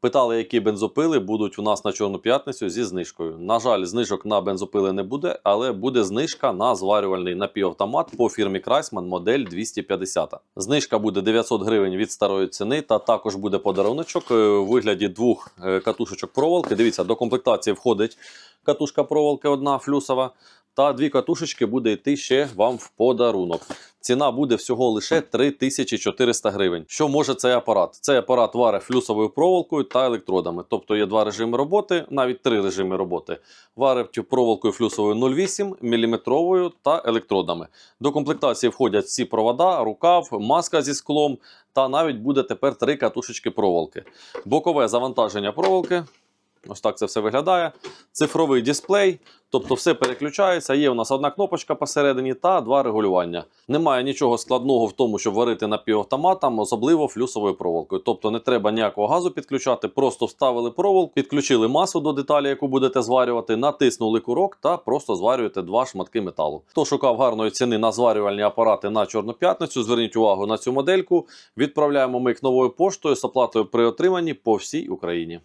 Питали, які бензопили будуть у нас на Чорну п'ятницю зі знижкою. На жаль, знижок на бензопили не буде, але буде знижка на зварювальний напівавтомат по фірмі Крайсман модель 250. Знижка буде 900 гривень від старої ціни, та також буде подаруночок е, у вигляді двох е, катушечок проволоки. Дивіться, до комплектації входить катушка проволоки одна флюсова. Та дві катушечки буде йти ще вам в подарунок. Ціна буде всього лише 3400 гривень. Що може цей апарат? Цей апарат варить флюсовою проволокою та електродами. Тобто є два режими роботи, навіть три режими роботи. Варить проволокою флюсовою 0,8 мм та електродами. До комплектації входять всі провода, рукав, маска зі склом та навіть буде тепер три катушечки проволоки. Бокове завантаження проволоки. Ось так це все виглядає. Цифровий дисплей, тобто все переключається. Є у нас одна кнопочка посередині та два регулювання. Немає нічого складного в тому, щоб варити напівавтоматом, особливо флюсовою проволокою. Тобто не треба ніякого газу підключати, просто вставили проволоку, підключили масу до деталі, яку будете зварювати, натиснули курок та просто зварюєте два шматки металу. Хто шукав гарної ціни на зварювальні апарати на Чорну п'ятницю, зверніть увагу на цю модельку. Відправляємо ми їх новою поштою з оплатою при отриманні по всій Україні.